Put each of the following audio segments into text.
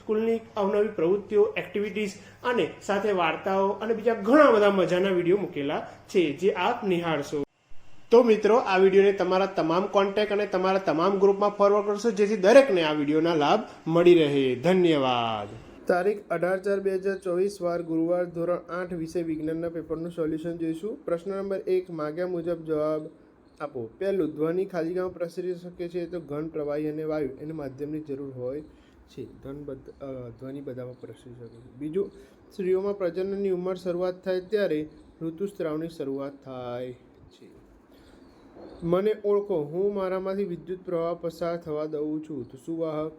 સ્કૂલની અવનવી પ્રવૃત્તિઓ એક્ટિવિટીઝ અને સાથે વાર્તાઓ અને બીજા ઘણા બધા મજાના વીડિયો મૂકેલા છે, જે આપ નિહાળશો. તો મિત્રો, આ વિડીયોને તમારા તમામ કોન્ટેક્ટ અને તમારા તમામ ગ્રુપમાં ફોરવર્ડ કરશો, જેથી દરેકને આ વિડીયોના લાભ મળી રહે. ધન્યવાદ. તારીખ અઢાર ચાર બે હજાર ચોવીસ, વાર ગુરુવાર, ધોરણ આઠ વિષય વિજ્ઞાનના પેપરનું સોલ્યુશન જોઈશું. પ્રશ્ન નંબર એક, માગ્યા મુજબ જવાબ આપો. પહેલું, ધ્વનિ ખાલીગામાં પ્રસરી શકે છે તો ઘન, પ્રવાહી અને વાયુ, એને માધ્યમની જરૂર હોય છે ધ્વન ધ્વનિ બધામાં પ્રસરી શકે છે. બીજું, સ્ત્રીઓમાં પ્રજનનની ઉંમર શરૂઆત થાય ત્યારે ઋતુસ્ત્રાવની શરૂઆત થાય છે. મને ઓળખો, હું મારામાંથી વિદ્યુત પ્રવાહ પસાર થવા દઉં છું. તો સુવાહક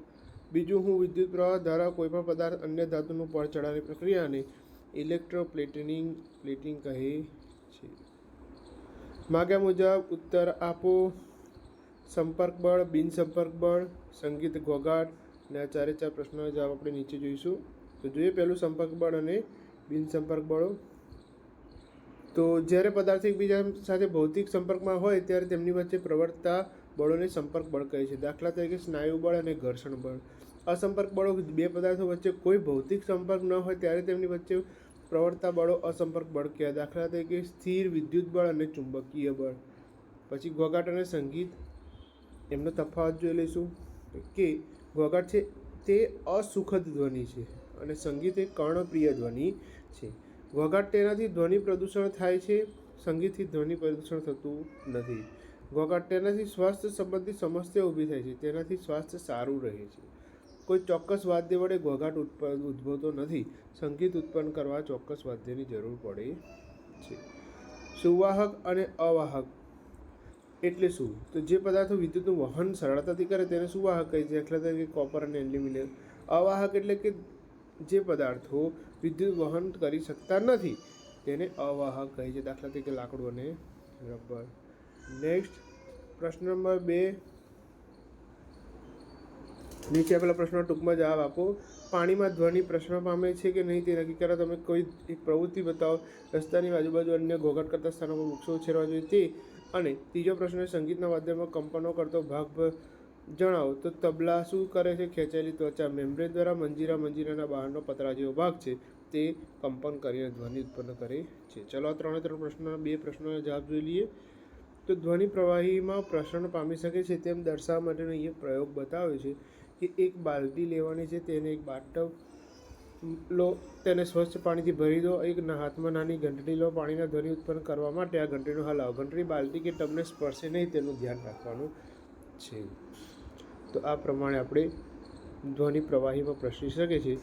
બીજું, હું વિદ્યુત પ્રવાહ દ્વારા કોઈપણ પદાર્થ અન્ય ધાતુનું પર ચડાવવાની પ્રક્રિયાને ઇલેક્ટ્રોપ્લેટિનિંગ, પ્લેટિંગ કહે છે. માગ્યા મુજબ, ઉત્તર આપો. સંપર્ક બળ બિનસંપર્ક બળ સંગીત ઘોઘાટ અને આ ચારે ચાર પ્રશ્નોના જવાબ આપણે નીચે જોઈશું. તો જોઈએ પહેલું સંપર્ક બળ અને બિનસંપર્ક બળો. તો જ્યારે પદાર્થ એકબીજા સાથે ભૌતિક સંપર્કમાં હોય ત્યારે તેમની વચ્ચે પ્રવર્તતા બળોને સંપર્ક બળ કહે છે. દાખલા તરીકે સ્નાયુ બળ અને ઘર્ષણ બળ. અસંપર્ક બળો બે પદાર્થો વચ્ચે કોઈ ભૌતિક સંપર્ક ન હોય ત્યારે તેમની વચ્ચે પ્રવર્તતા બળો અસંપર્ક બળ કહેવાય. દાખલા તરીકે સ્થિર વિદ્યુત બળ અને ચુંબકીય બળ. પછી ઘોઘાટ અને સંગીત. એમનો તફાવત જોઈ લઈશું. કે ઘોઘાટ છે તે અસુખદ ધ્વનિ છે અને સંગીત એ કર્ણપ્રિય ધ્વનિ છે. ઘોઘાટ તેનાથી ધ્વનિ પ્રદૂષણ થાય છે, સંગીતથી ધ્વનિ પ્રદૂષણ થતું નથી. ઘોઘાટ તેનાથી સ્વાસ્થ્ય સંબંધિત સમસ્યા ઊભી થાય છે, તેનાથી સ્વાસ્થ્ય સારું રહે છે. કોઈ ચોક્કસ વાદ્ય વડે ઘોઘાટ ઉત્પન્ન ઉદ્ભવતો નથી, સંગીત ઉત્પન્ન કરવા ચોક્કસ વાદ્યની જરૂર પડે છે. સુવાહક અને અવાહક એટલે શું? તો જે પદાર્થો વિદ્યુતનું વહન સરળતાથી કરે તેને સુવાહક કહે છે? દાખલા તરીકે કોપર અને એલ્યુમિનિયમ અવાહક એટલે કે જે પદાર્થો વિદ્યુત વહન કરી શકતા નથી, તેને અવાહક કહે છે. દાખલા તરીકે લાકડું અને રબર. નેક્સ્ટ પ્રશ્ન નંબર બે. નીચે આપેલા પ્રશ્નો ટૂંકમાં જવાબ આપો. પાણીમાં ધ્વનિ પ્રશ્ન પામે છે કે નહીં તે નક્કી કરો. તમે કોઈ એક પ્રવૃત્તિ બતાવો. રસ્તાની આજુબાજુ અન્ય ઘોઘાટ કરતા સ્થાનો પર વૃક્ષો ઉછેરવા જોઈએ તે અને ત્રીજો પ્રશ્ન સંગીતના વાદ્યમાં કંપનો કરતો ભાગ જણાવો. તો તબલા શું કરે છે? ખેંચેલી ત્વચા, મેમ્બ્રેન દ્વારા મંજીરા મંજીરાના બહારનો પતરા જેવો ભાગ છે. તે કંપન કરીને ધ્વનિ ઉત્પન્ન કરે છે. ચલો, આ ત્રણે ત્રણ પ્રશ્નોના બે પ્રશ્નોના જવાબ જોઈ લઈએ. તો ધ્વનિ પ્રવાહીમાં પ્રસરણ પામી શકે છે તેમ દર્શાવવા માટેનો અહીંયા પ્રયોગ બતાવ્યો છે કે એક બાલટી લેવાની છે, તેને એક બાથટબ લો, તેને સ્વચ્છ પાણીથી ભરી દો. એક હાથમાં નાની ઘંટડી લો. પાણીના ધ્વનિ ઉત્પન્ન કરવા માટે આ ઘંટડીનો હલાવો. ઘંટડી બાલટી કે ટબને સ્પર્શે નહીં તેનું ધ્યાન રાખવાનું છે. તો આ પ્રમાણે આપણે ધ્વનિ પ્રવાહીમાં પ્રસરી શકે છે.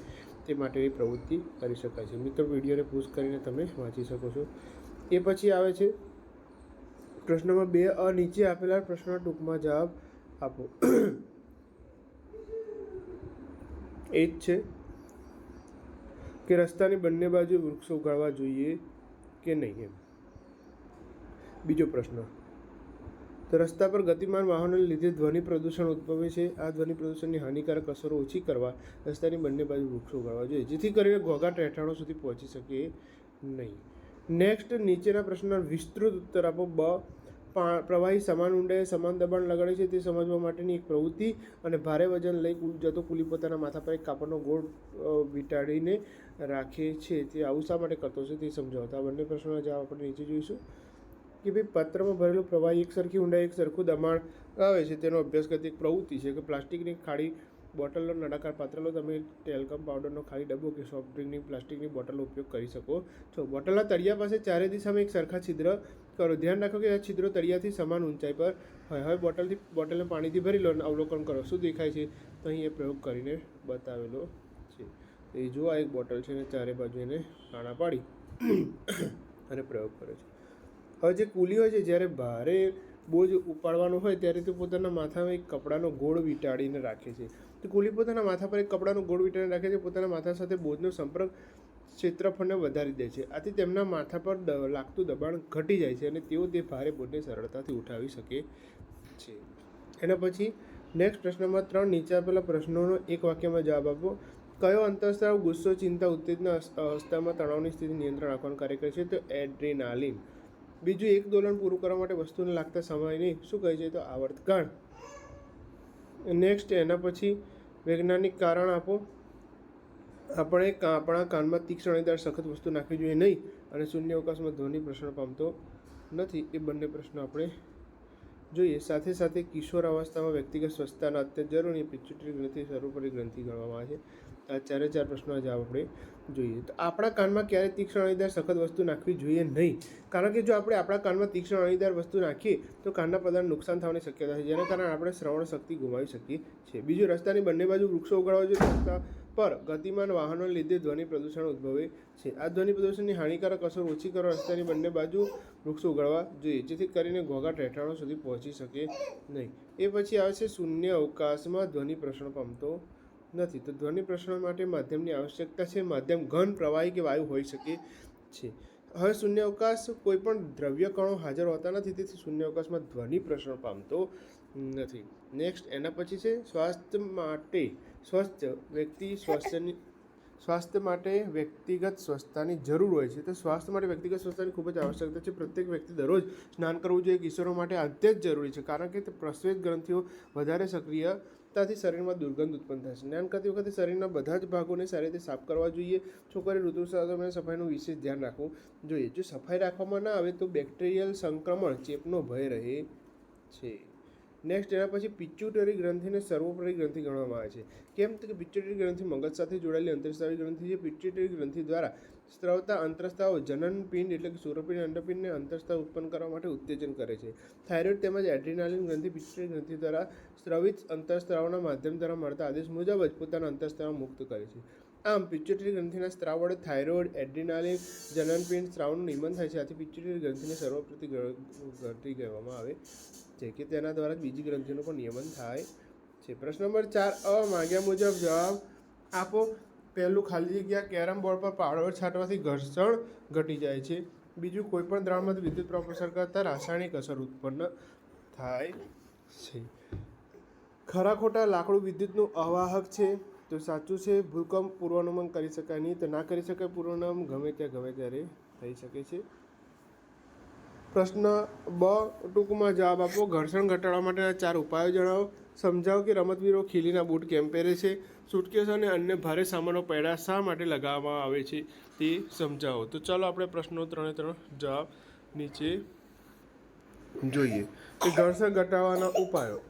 તે માટેની પ્રવૃત્તિ કરી શકાય છે. મિત્રો, વિડીયોને પૂછ કરીને તમે વાંચી શકો છો. એ પછી આવે છે પ્રશ્નમાં બે. અ નીચે આપેલા પ્રશ્નના ટૂંકમાં જવાબ આપો. એ જ છે. કે રસ્તાની બંને બાજુ વૃક્ષો ઉગાડવા જોઈએ કે નહીં એમ? બીજો પ્રશ્ન. તો રસ્તા પર ગતિમાન વાહનોને લીધે ધ્વનિ પ્રદૂષણ ઉદ્ભવે છે. આ ધ્વનિ પ્રદૂષણની હાનિકારક અસરો ઓછી કરવા રસ્તાની બંને બાજુ વૃક્ષો ઉગાડવા જોઈએ. જેથી કરીને ઘોઘાટ રહેઠાણો સુધી પહોંચી શકે નહીં. નેક્સ્ટ નીચેના પ્રશ્નના વિસ્તૃત ઉત્તર આપો. બ પ્રવાહી સમાન ઊંડાઈએ સમાન દબાણ લગાડે છે તે સમજવા માટેની એક પ્રવૃત્તિ અને ભારે વજન લઈ જતો કુલી પોતાના માથા પર એક કાપડનો ગોળ અ, વીંટાળીને રાખે છે. તે આવું શા માટે કરતો છે તે સમજાવતા આ બંને પ્રશ્નોના જવાબ આપણે નીચે જોઈશું. કે ભાઈ પાત્રમાં ભરેલો પ્રવાહી એક સરખી ઊંડાઈ એક સરખું દબાણ આવે છે તેનો અભ્યાસ કરતી એક પ્રવૃત્તિ છે કે પ્લાસ્ટિકની ખાડી બોટલનો નળાકાર પાત્ર લો તમે ટેલકમ પાવડરનો ખાલી ડબ્બો કે સોફ્ટ ડ્રિંકની પ્લાસ્ટિકની બોટલનો ઉપયોગ કરી શકો છો. બોટલના તળિયા પાસે ચારે દિશામાં એક સરખા છિદ્ર કરો. ધ્યાન રાખો કે આ છિદ્રો તળિયાથી સમાન ઊંચાઈ પર હોય. હવે બોટલથી, બોટલને પાણીથી ભરી લો અને અવલોકન કરો. શું દેખાય છે? તો અહીં એ પ્રયોગ કરીને બતાવેલો છે. એ જો આ એક બોટલ છે અને ચારે બાજુ એને કાણા પાડી અને પ્રયોગ કરે છે. હવે જે કુલી હોય છે, જ્યારે ભારે બોજ ઉપાડવાનો હોય, ત્યારે તે પોતાના માથામાં એક કપડાનો ગોળ વીંટાળીને રાખે છે. તો કુલી પોતાના માથા પર એક કપડાનો ગોળ વીંટાળીને રાખે છે, પોતાના માથા સાથે બોજનો સંપર્ક ક્ષેત્રફળને વધારી દે છે. આથી તેમના માથા પર લાગતું દબાણ ઘટી જાય છે અને તેઓ તે ભારે બોજને સરળતાથી ઉઠાવી શકે છે. એના પછી નેક્સ્ટ પ્રશ્નમાં ત્રણ, નીચે આપેલા પ્રશ્નોનો એક વાક્યમાં જવાબ આપો. કયો અંતઃસ્ત્રાવ ગુસ્સો, ચિંતા, ઉત્તેજના અવસ્થામાં તણાવની સ્થિતિ નિયંત્રણ રાખવાનું કાર્ય કરે છે? તો એડ્રીનાલિન. બીજું, એક દોલન પૂરું કરવા માટે વસ્તુને લાગતા સમયને શું કહે છે? તો આવર્તકાળ. નેક્સ્ટ એના પછી વૈજ્ઞાનિક કારણ આપો. આપણે આપણા કાનમાં તીક્ષ્ણ અણીદાર સખત વસ્તુ નાખવી જોઈએ નહીં અને શૂન્ય અવકાશમાં ધ્વનિ પ્રશ્ન પામતો નથી એ બંને પ્રશ્નો આપણે જોઈએ. સાથે સાથે કિશોર અવસ્થામાં વ્યક્તિગત સ્વચ્છતાના અત્યંત જરૂરી પિચ્યુટરી ગ્રંથિ સર્વોપરી ગ્રંથિ ગણવામાં આવે છે. આ ચારે ચાર પ્રશ્નો જવાબ આપણે જોઈએ. તો આપણા કાનમાં ક્યારે તીક્ષ્ણ અણીદાર સખત વસ્તુ નાખવી જોઈએ નહીં? કારણ કે જો આપણે આપણા કાનમાં તીક્ષ્ણ અણીદાર વસ્તુ નાખીએ, તો કાનના પદાર્થ નુકસાન થવાની શક્યતા છે. જેના કારણે આપણે શ્રવણ શક્તિ ગુમાવી શકીએ છીએ. બીજું રસ્તાની બંને બાજુ વૃક્ષો ઉગાડવા જોઈએ. રસ્તા પર ગતિમાન વાહનોને લીધે ધ્વનિ પ્રદૂષણ ઉદ્ભવે છે. આ ધ્વનિ પ્રદૂષણની હાનિકારક અસર ઓછી કરવા રસ્તાની બંને બાજુ વૃક્ષો ઉગાડવા જોઈએ, જેથી કરીને ઘોઘાટ રહેઠાણો સુધી પહોંચી શકે નહીં. એ પછી આવે છે શૂન્ય અવકાશમાં ધ્વનિ પ્રસરણ પામતો નથી. તો ધ્વનિ પ્રસરણ માટે માધ્યમની આવશ્યકતા છે. માધ્યમ ઘન, પ્રવાહી કે વાયુ હોઈ શકે છે. હવે શૂન્ય અવકાશ કોઈ પણ દ્રવ્ય કણો હાજર હોતા નથી, તેથી શૂન્ય અવકાશમાં ધ્વનિ પ્રસરણ પામતો નથી. નેક્સ્ટ એના પછી છે સ્વાસ્થ્ય માટે સ્વસ્થ વ્યક્તિ સ્વાસ્થ્યની, સ્વાસ્થ્ય માટે વ્યક્તિગત સ્વચ્છતાની જરૂર હોય છે. તો સ્વાસ્થ્ય માટે વ્યક્તિગત સ્વચ્છતાની ખૂબ જ આવશ્યકતા છે. પ્રત્યેક વ્યક્તિ દરરોજ સ્નાન કરવું જોઈએ. કિશોરો માટે અત્યંત જરૂરી છે. કારણ કે તે પ્રસ્વેત ગ્રંથિઓ વધારે સક્રિયતાથી શરીરમાં દુર્ગંધ ઉત્પન્ન છે. સ્નાન કરતી વખતે શરીરના બધા જ ભાગોને સારી રીતે સાફ કરવા જોઈએ. છોકરી ઋતુસ્રાવ અને સફાઈનું વિશેષ ધ્યાન રાખવું જોઈએ. જો સફાઈ રાખવામાં ના આવે તો બેક્ટેરિયલ સંક્રમણ ચેપનો ભય રહે છે. નેક્સ્ટ એના પછી પિચ્યુટરી ગ્રંથિને સર્વોપરી ગ્રંથિ ગણવામાં આવે છે. કેમ? કે પિચ્યુટરી ગ્રંથિ મગજ સાથે જોડાયેલી અંતરસ્ત્રાવી ગ્રંથિ છે. પિચ્યુટરી ગ્રંથિ દ્વારા સ્ત્રવતા અંતરસ્ત્રાવ જનનપિંડ એટલે કે સૂર્યપિંડ અંડપિંડને અંતરસ્ત્રાવ ઉત્પન્ન કરવા માટે ઉત્તેજન કરે છે. થાઇરોઇડ તેમજ એડ્રિનાલિન ગ્રંથિ પિચ્યુટરી ગ્રંથિ દ્વારા સ્ત્રવિત અંતરસ્ત્રાવના માધ્યમ દ્વારા મળતા આદેશ મુજબ જ પોતાના અંતરસ્ત્રાવ મુક્ત કરે છે. આમ પિચ્યુટરી ગ્રંથિના સ્ત્રાવ વડે થાઇરોઇડ, એડ્રિનાલિન જનનપિંડ સ્ત્રાવનું નિયમન થાય છે. આથી પિચ્યુટરી ગ્રંથિને સર્વપ્રતિ ગ્રંથિ કહેવામાં આવે છે કે તેના દ્વારા જ બીજી ગ્રંથિનું પણ નિયમન થાય છે. પ્રશ્ન નંબર ચાર, અ, માગ્યા મુજબ જવાબ આપો. પહેલું ખાલી જગ્યા કેરમ બોર્ડ પર પાવડર છાંટવાથી ઘર્ષણ ઘટી જાય છે. બીજું, કોઈપણ દ્રાવણમાંથી વિદ્યુત પ્રવાહ કરતાં રાસાયણિક અસર ઉત્પન્ન થાય છે. ખરા ખોટા લાકડું વિદ્યુતનું અવાહક છે, તો સાચું છે, ભૂકંપ પૂર્વાનુમાન કરી શકાય નહીં, તો ના કરી શકાય. પૂર્વાનુમાન ગમે ત્યાં ગમે ત્યારે થઈ શકે છે. પ્રશ્ન બ, ટૂંકમાં જવાબ આપો. ઘર્ષણ ઘટાડવા માટેના ચાર ઉપાયો જણાવો. સમજાવો કે રમતવીરો ખીલીના બૂટ કેમ પહેરે છે? સુટકેસ અને અન્ય ભારે સામાનો પૈડા શા માટે લગાવવામાં આવે છે તે સમજાવો. તો ચાલો આપણે પ્રશ્નો ત્રણે ત્રણ જવાબ નીચે જોઈએ. કે ઘર્ષણ ઘટાડવાના ઉપાયો.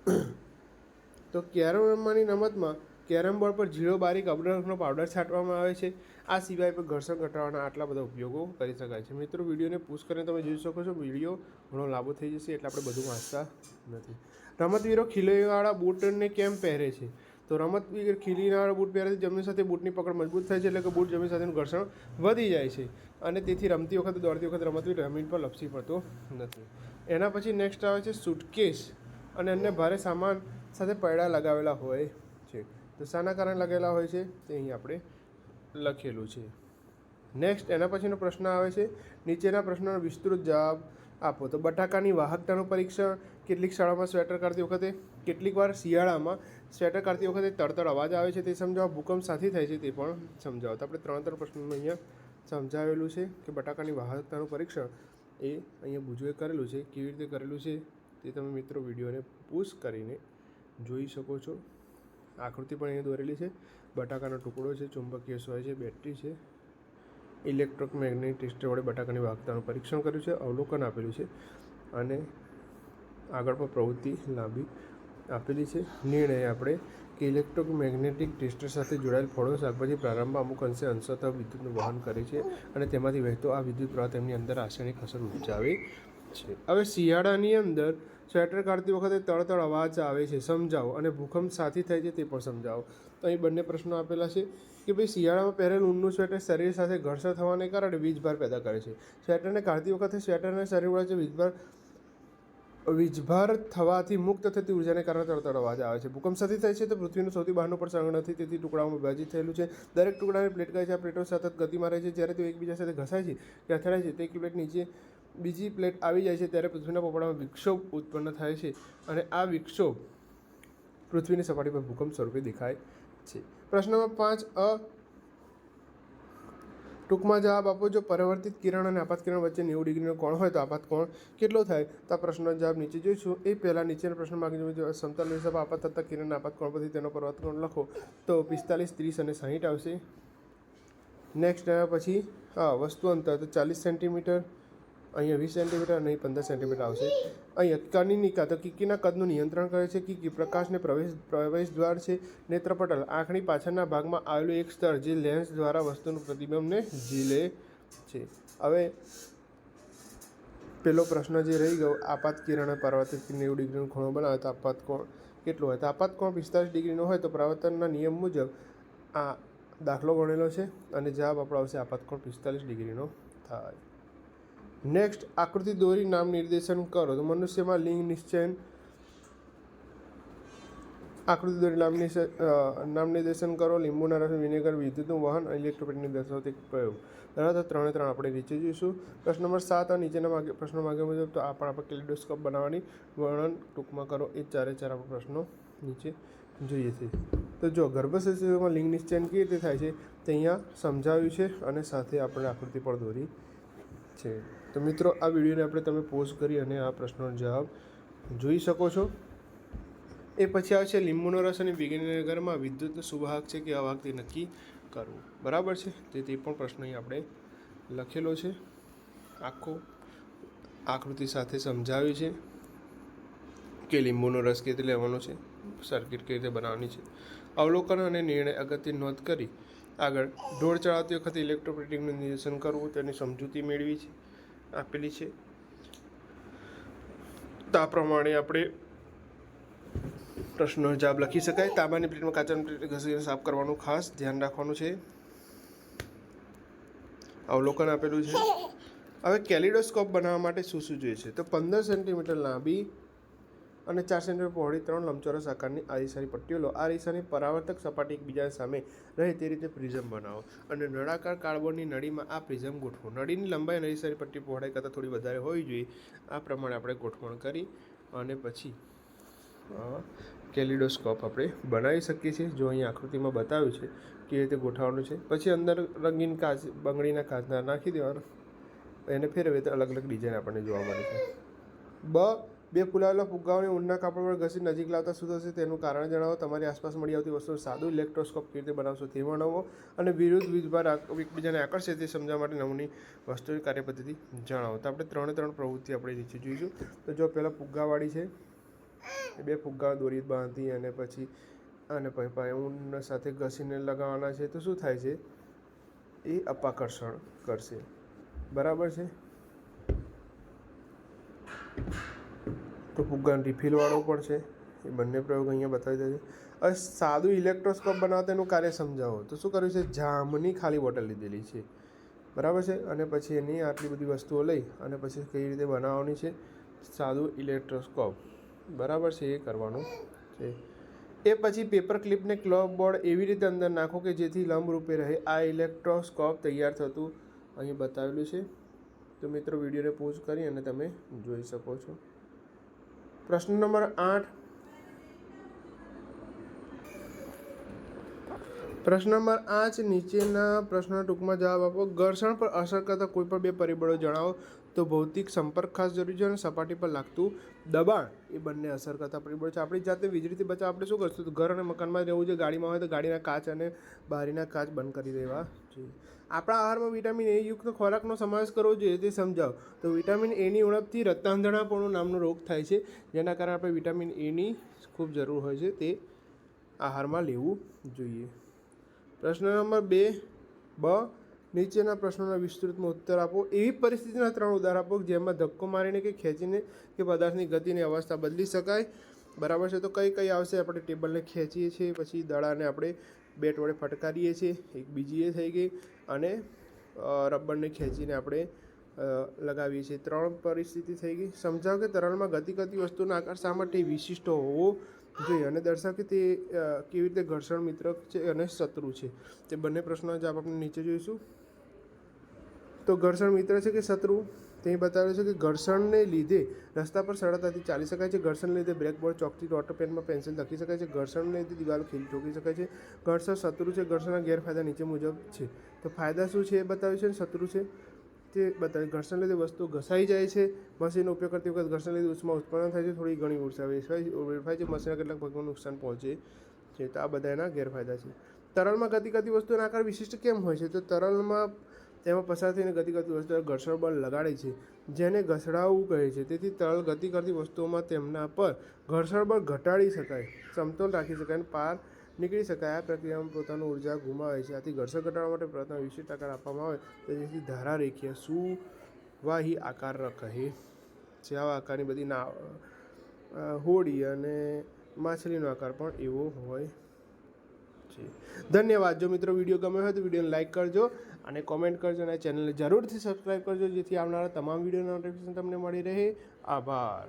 તો કેરમ રમવાની રમતમાં કેરમ બોર્ડ પર ઝીરો બારીક અબરખનો પાવડર છાંટવામાં આવે છે. આ સિવાય પણ ઘર્ષણ ઘટાડવાના આટલા બધા ઉપયોગો કરી શકાય છે. મિત્રો, વિડીયોને પુશ કરીને તમે જોઈ શકો છો, વીડિયો ઘણો લાંબો થઈ જશે એટલે આપણે બધું વાંચતા નથી. રમતવીરો ખીલીવાળા બૂટને કેમ પહેરે છે? તો રમતવીર ખીલીના બૂટ પહેરવાથી જમીન સાથે બૂટની પકડ મજબૂત થાય છે એટલે કે બૂટ જમીન સાથેનું ઘર્ષણ વધી જાય છે. અને તેથી રમતી વખતે, દોડતી વખતે રમતવીર જમીન પર લપસી પડતો નથી. એના પછી નેક્સ્ટ આવે છે સુટકેસ અને અન્ય ભારે સામાન સાથે પૈડા લગાવેલા હોય છે. તો શાના કારણે લગાવેલા હોય છે? તે અહીં આપણે લખેલું છે. નેક્સ્ટ એના પછીનો પ્રશ્ન આવે છે, નીચેના પ્રશ્નનો વિસ્તૃત જવાબ આપો. તો બટાકાની વાહકતાનું પરીક્ષણ, કેટલીક શાળામાં સ્વેટર કાઢતી વખતે, કેટલીક વાર શિયાળામાં સ્વેટર કાઢતી વખતે તડતડ અવાજ આવે છે તે સમજાવો ભૂકંપ સાથે થાય છે તે પણ સમજાવો. તો આપણે ત્રણ ત્રણ પ્રશ્નોમાં અહીંયા સમજાવેલું છે કે બટાકાની વાહકતાનું પરીક્ષણ એ અહીંયા બુજુએ કરેલું છે. કેવી રીતે કરેલું છે તે તમે મિત્રો વિડીયોને પુશ કરીને જોઈ શકો છો. આકૃતિ પણ અહીંયા દોરેલી છે. બટાકાનો ટુકડો છે, ચુંબકીય સોય છે, બેટરી છે. ઇલેક્ટ્રોમેગ્નેટિક ટેસ્ટર વડે બટાકાની વાહકતાનું પરીક્ષણ કર્યું છે, અવલોકન આપેલું છે અને આગળ પણ પ્રવૃત્તિ લાંબી આપેલી છે. નિર્ણય આપણે કે ઇલેક્ટ્રોમેગ્નેટિક ટેસ્ટર સાથે જોડાયેલ ફળો શાકભાજી પ્રારંભમાં અમુક અંશે અંશતઃ વિદ્યુતનું વહન કરે છે અને તેમાંથી વહેતો આ વિદ્યુત પ્રવાહ તેમની અંદર રાસાયણિક અસર ઉપજાવે છે. હવે શિયાળાની અંદર સ્વેટર કાઢતી વખતે તળતળ અવાજ આવે છે, સમજાવો અને ભૂકંપ સાથી થાય છે તે પણ સમજાવો. તો અહીં બંને પ્રશ્નો આપેલા છે કે ભાઈ શિયાળામાં પહેરેલ ઊનનું સ્વેટર શરીર સાથે ઘર્ષણ થવાને કારણે વીજભાર પેદા કરે છે. સ્વેટરને કાઢતી વખતે સ્વેટરને શરીર વડે જે વીજભાર વીજભાર થવાથી મુક્ત થતી ઉર્જાને કારણે તરત અવાજ આવે છે. ભૂકંપ સાથે થાય છે તો પૃથ્વીનું સૌથી બહારનું સંગ નથી, તેથી ટુકડાઓમાં વિભાજિત થયેલું છે. દરેક ટુકડાને પ્લેટ કહે છે. આ પ્લેટો સતત ગતિમાં રહે છે. જ્યારે તેઓ એકબીજા સાથે ઘસાય છે કે અથડાય છે, તે એક પ્લેટ નીચે બીજી પ્લેટ આવી જાય છે, ત્યારે પૃથ્વીના પોપડામાં વિક્ષોભ ઉત્પન્ન થાય છે અને આ વિક્ષોભ પૃથ્વીની સપાટી પર ભૂકંપ સ્વરૂપે દેખાય છે. પ્રશ્નમાં પાંચ અ ટૂંકમાં જવાબ આપો, જો પરિવર્તિત કિરણ અને આપાત કિરણ વચ્ચે નેવું ડિગ્રીનો કોણ હોય તો આપાત કોણ કેટલો થાય? તો આ પ્રશ્નનો જવાબ નીચે જોઈશું. એ પહેલાં નીચેના પ્રશ્ન માગી સમતલ હિસાબ આપાત થતાં કિરણ આપાત કોણ પરથી તેનો પર્વત કોણ લખો? તો પિસ્તાલીસ, ત્રીસ અને સાહીઠ આવશે. નેક્સ્ટ આવ્યા પછી, હા, વસ્તુ અંતર, તો ચાલીસ સેન્ટીમીટર અહીંયા વીસ સેન્ટીમીટર અને અહીં પંદર સેન્ટીમીટર આવશે. અહીં અહીંયા નિકા તો કિકીના કદનું નિયંત્રણ કરે છે. કિકી પ્રકાશને પ્રવેશ પ્રવેશ દ્વાર છે. નેત્રપટલ આંખની પાછળના ભાગમાં આવેલું એક સ્તર જે લેન્સ દ્વારા વસ્તુનું પ્રતિબિંબને ઝીલે છે. હવે પેલો પ્રશ્ન જે રહી ગયો, આપાત કિરણ પર્વતથી નેવું ડિગ્રીનો ખૂણો બનાવે, તો આપાત કોણ? કેટલો હોય? તો આપાત કોણ પિસ્તાલીસ ડિગ્રીનો હોય, તો પ્રવર્તનના નિયમ મુજબ આ દાખલો ગણેલો છે અને જવાબ આપણો આવશે આપાત કોણ પિસ્તાલીસ ડિગ્રીનો થાય. નેક્સ્ટ આકૃતિ દોરી નામ નિર્દેશન કરો. તો મનુષ્યમાં લિંગ નિશ્ચયન આકૃતિ દોરી નામ નામ નિર્દેશન કરો. લીંબુના રસ વિનેગર, વિદ્યુતનું વહન ઇલેક્ટ્રોપેટની દર્શાવતી પ્રયોગ. તો ત્રણે ત્રણ આપણે નીચે જોઈશું. પ્રશ્ન નંબર સાત આ નીચેના માગે પ્રશ્નો માગે મુજબ તો આ પણ આપણે કેલિડોસ્કોપ બનાવવાની વર્ણન ટૂંકમાં કરો. એ ચારે ચાર આપણે પ્રશ્નો નીચે જોઈએ છે. તો જો ગર્ભશયમાં લિંગ નિશ્ચયન કેવી રીતે થાય છે? તે અહીંયા સમજાવ્યું છે અને સાથે આપણે આકૃતિ પણ દોરી છે. તો મિત્રો, આ વિડીયોને આપણે તમે પોઝ કરી અને આ પ્રશ્નનો જવાબ જોઈ શકો છો. એ પછી આવે છે લીંબુનો રસ અને વિજ્ઞાનગરમાં વિદ્યુત સુવાહક છે કે અવાહક તે નક્કી કરવું. બરાબર છે? તે તે પણ પ્રશ્ન અહીં આપણે લખેલો છે. આખો આકૃતિ સાથે સમજાવ્યું છે કે લીંબુનો રસ કેવી રીતે લેવાનો છે, સર્કિટ કેવી રીતે બનાવવાની છે. અવલોકન અને નિર્ણય અગત્ય નોંધ કરી આગળ ઢોળ ચડાવતી વખતે ઇલેક્ટ્રોપ્લેટિંગનું નિર્દેશન કરવું, તેની સમજૂતી મેળવી છે. આપેલી છે. તા પ્રમાણે આપણે પ્રશ્નનો જવાબ લખી શકાય. તાંબાની પ્લેટમાં કાચાની પ્લેટ ઘસીને સાફ કરવાનું ખાસ ધ્યાન રાખવાનું છે. અવલોકન આપેલું છે. હવે કેલિડોસ્કોપ બનાવવા માટે શું શું જોઈએ છે? તો પંદર સેન્ટીમીટર લાંબી અને ચાર સેન્ટીમીટર પહોળી ત્રણ લંબચોરસ આકારની આરીસાની પટ્ટીઓ લો. આ રીસાની પરાવર્તક સપાટી એકબીજા સામે રહે તે રીતે પ્રિઝમ બનાવો. અને નળાકાર કાર્ડબોર્ડની નળીમાં આ પ્રિઝમ ગોઠવો. નળીની લંબાઈ અને અરીસાની પટ્ટી પહોળાઈ કરતાં થોડી વધારે હોવી જોઈએ. આ પ્રમાણે આપણે ગોઠવણ કરી અને પછી કેલિડોસ્કોપ આપણે બનાવી શકીએ છીએ. જો અહીં આકૃતિમાં બતાવ્યું છે કેવી રીતે ગોઠવવાનું છે. પછી અંદર રંગીન કાચ, બંગડીના કાચના નાખી દેવાનું. એને ફેરવે તો અલગ અલગ ડિઝાઇન આપણને જોવા મળે છે. બ બે ફૂલાવેલા ફુગ્ગાઓને ઊંડના કાપડ પર ઘસી નજીક લાવતા શું થશે તેનું કારણ જણાવો. તમારી આસપાસ મળી આવતી વસ્તુ સાદું ઇલેક્ટ્રોસ્કોપ કેવી બનાવશો તે વર્ણવો અને વિરુદ્ધ વીજભાર એકબીજાને આકર્ષે તે સમજવા માટે નમૂની વસ્તુની કાર્યપદ્ધતિ જણાવો. તો આપણે ત્રણે ત્રણ પ્રવૃત્તિ આપણે નીચે જોઈશું. તો જો પહેલાં ફુગ્ગાવાળી છે, એ બે ફુગ્ગા દોરી બાંધી અને પછી અને પછી ઊન સાથે ઘસીને લગાવવાના છે. તો શું થાય છે? એ અપાકર્ષણ કરશે. બરાબર છે? તો ફુગ્ગાન રિફિલવાળો પણ છે. એ બંને પ્રયોગ અહીંયા બતાવી દે છે. હવે સાદું ઇલેક્ટ્રોસ્કોપ બનાવતા એનું કાર્ય સમજાવો. તો શું કર્યું છે? જામની ખાલી બોટલ લીધેલી છે. બરાબર છે? અને પછી એની આટલી બધી વસ્તુઓ લઈ અને પછી કઈ રીતે બનાવવાની છે? સાદું ઇલેક્ટ્રોસ્કોપ. બરાબર છે? એ કરવાનું છે. એ પછી પેપર ક્લિપને ક્લોક બોર્ડ એવી રીતે અંદર નાખો કે જેથી લંબ રૂપે રહે. આ ઇલેક્ટ્રોસ્કોપ તૈયાર થતું અહીં બતાવેલું છે. તો મિત્રો, વિડીયોને પોઝ કરી અને તમે જોઈ શકો છો. પ્રશ્ન નંબર આઠ. પ્રશ્ન નંબર આઠ, નીચેના પ્રશ્નના ટૂંકમાં જવાબ આપો. ઘર્ષણ પર અસર કરતા કોઈ પણ બે પરિબળો જણાવો તો ભૌતિક સંપર્ક ખાસ જરૂરી છે અને સપાટી પર લાગતું દબાણ એ બંને અસર કરતા પરિબળો છે. આપણી જાતે વીજળીથી બચાવ આપણે શું કરશું? ઘર અને મકાનમાં રહેવું જોઈએ ગાડીમાં હોય તો ગાડીના કાચ અને બારીના કાચ બંધ કરી દેવા જોઈએ. આપણા આહારમાં વિટામિન એ યુક્ત ખોરાકનો સમાવેશ કરવો જોઈએ તે સમજાવો. તો વિટામિન એની ઉણપથી રત્તાંધણાપણું નામનો રોગ થાય છે, જેના કારણે આપણે વિટામિન એની ખૂબ જરૂર હોય છે તે આહારમાં લેવું જોઈએ. પ્રશ્ન નંબર બે, બ, નીચેના પ્રશ્નોના વિસ્તૃતમાં ઉત્તર આપો. એવી પરિસ્થિતિના ત્રણ ઉદાહરણ આપો જેમાં ધક્કો મારીને કે ખેંચીને કે પદાર્થની ગતિની અવસ્થા બદલી શકાય. બરાબર છે, તો કઈ કઈ આવશે? આપણે ટેબલને ખેંચીએ છીએ, પછી દડાને આપણે બેટ વડે ફટકારીએ છીએ, એક બીજી એ થઈ ગઈ. અને રબરને ખેંચીને આપણે લગાવીએ છીએ. ત્રણ પરિસ્થિતિ થઈ ગઈ. સમજાવો કે તરલમાં ગતિ કરતી વસ્તુનો આકાર શા માટે વિશિષ્ટ હોવો જોઈએ અને દર્શાવ કે તે કેવી રીતે ઘર્ષણ મિત્ર છે અને શત્રુ છે. તે બંને પ્રશ્નો જવાબ આપણે નીચે જોઈશું. તો ઘર્ષણ મિત્ર છે કે શત્રુ? તે બતાવે છે કે ઘર્ષણને લીધે રસ્તા પર સરળતાથી ચાલી શકાય છે. ઘર્ષણને લીધે બ્લેકબોર્ડ ચોકથી ડોટર પેનમાં પેન્સિલ લખી શકાય છે. ઘર્ષણને લીધે દિવાલો ખીલ ઠોકી શકાય છે. ઘર્ષણ શત્રુ છે. ઘર્ષણના ગેરફાયદા નીચે મુજબ છે. તો ફાયદા શું છે એ બતાવ્યું છે શત્રુ છે? તે બતાવે ઘર્ષણ લીધે વસ્તુ ઘસાઈ જાય છે. મશીનનો ઉપયોગ કરતી વખત ઘર્ષણ લીધે ઉષ્મા ઉત્પન્ન થાય છે. થોડી ઘણી ઊર્જા વેડફાય છે. મશીનના કેટલાક ભાગમાં નુકસાન પહોંચે છે. તો આ બધા એના ગેરફાયદા છે. તરલમાં ગતિ કરતી વસ્તુનો આકાર વિશિષ્ટ કેમ હોય છે? તો તરલમાં તેમાં પસાર થઈને ગતિ કરતી વસ્તુઓ ઘર્ષણ બળ લગાડે છે, જેને ઘસડાવવું કહે છે. તેથી તરલ ગતિ કરતી વસ્તુઓમાં તેમના પર ઘર્ષણ બળ ઘટાડી શકાય, સમતોલ રાખી શકાય અને પાર નીકળી શકાય. આ પ્રક્રિયામાં પોતાનું ઊર્જા ગુમાવે છે. આથી ઘર્ષણ ઘટાડવા માટે પ્રયત્ન વિશેષ આકાર આપવામાં આવે તો જેથી ધારા રેખીય સુવાહી આકાર કહે છે. આવા આકારની બધી ના હોડી અને માછલીનો આકાર પણ એવો હોય છે. ધન્યવાદ. જો મિત્રો વીડિયો ગમ્યો હોય તો વિડીયોને લાઇક કરજો અને કોમેન્ટ કરજો અને ચેનલને જરૂરથી સબસ્ક્રાઈબ કરજો, જેથી આવનારા તમામ વિડીયોના નોટિફિકેશન તમને મળી રહે. આભાર.